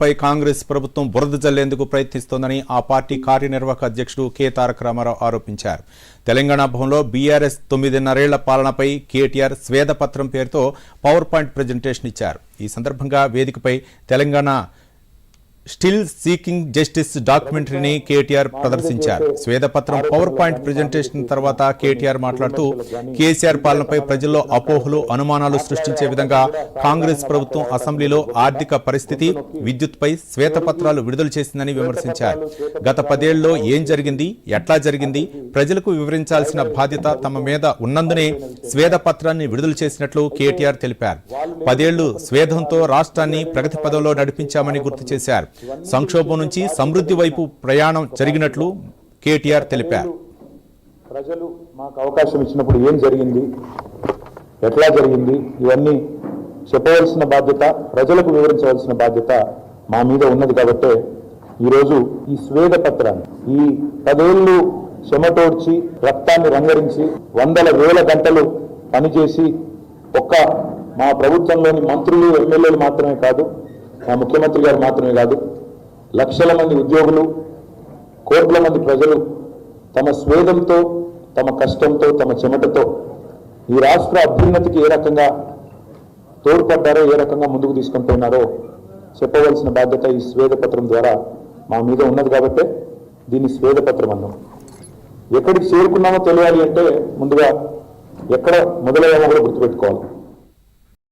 పై కాంగ్రెస్ ప్రభుత్వం బురద జల్లేందుకు ప్రయత్నిస్తోందని ఆ పార్టీ కార్యనిర్వాహక అధ్యక్షుడు కె తారక రామారావు ఆరోపించారు. తెలంగాణ భవన్లో బీఆర్ఎస్ తొమ్మిదిన్నరేళ్ళ పాలనపై కేటీఆర్ స్వేదపత్రం పేరుతో పవర్ పాయింట్ ప్రజెంటేషన్ ఇచ్చారు. ఈ సందర్భంగా వేదికపై తెలంగాణ స్టిల్ సీకింగ్ జస్టిస్ డాక్యుమెంటరీని కేటీఆర్ ప్రదర్శించారు. స్వేదపత్రం పవర్ పాయింట్ ప్రజెంటేషన్ తర్వాత కేటీఆర్ మాట్లాడుతూ కేసీఆర్ పాలనపై ప్రజల్లో అపోహలు అనుమానాలు సృష్టించే విధంగా కాంగ్రెస్ ప్రభుత్వం అసెంబ్లీలో ఆర్థిక పరిస్థితి విద్యుత్పై శ్వేతపత్రాలు విడుదల చేసిందని విమర్శించారు. గత పదేళ్ళలో ఏం జరిగింది ఎట్లా జరిగింది ప్రజలకు వివరించాల్సిన బాధ్యత తమ మీద ఉన్నందునే స్వేదపత్రాన్ని విడుదల చేసినట్లు కేటీఆర్ తెలిపారు. పదేళ్ళు స్వేదంతో రాష్ట్రాన్ని ప్రగతి పదంలో నడిపించామని గుర్తు చేశారు. సంక్షోభం నుంచి సమృద్ధి వైపు ప్రయాణం జరిగినట్లు కేటీఆర్ తెలిపారు. ప్రజలు మాకు అవకాశం ఇచ్చినప్పుడు ఏం జరిగింది? ఎట్లా జరిగింది? ఇవన్నీ చెప్పవలసిన బాధ్యత ప్రజలకు వివరించవలసిన బాధ్యత మా మీద ఉన్నది కాబట్టి ఈరోజు ఈ స్వేద పత్రాన్ని ఈ పదేళ్ళు చెమటోడ్చి రక్తాన్ని రంగరించి వందల వేల గంటలు పనిచేసి ఒక్క మా ప్రభుత్వంలోని మంత్రులు ఎమ్మెల్యేలు మాత్రమే కాదు మా ముఖ్యమంత్రి గారు మాత్రమే కాదు లక్షల మంది ఉద్యోగులు కోట్ల మంది ప్రజలు తమ స్వేదంతో తమ కష్టంతో తమ చెమటతో ఈ రాష్ట్ర అభ్యున్నతికి ఏ రకంగా తోడ్పడ్డారో ఏ రకంగా ముందుకు తీసుకొని పోయినారో చెప్పవలసిన బాధ్యత ఈ స్వేదపత్రం ద్వారా మా మీద ఉన్నది కాబట్టే దీన్ని స్వేదపత్రం అన్నాం. ఎక్కడికి చేరుకున్నామో తెలియాలి అంటే ముందుగా ఎక్కడ మొదలయ్యామో కూడా గుర్తుపెట్టుకోవాలి.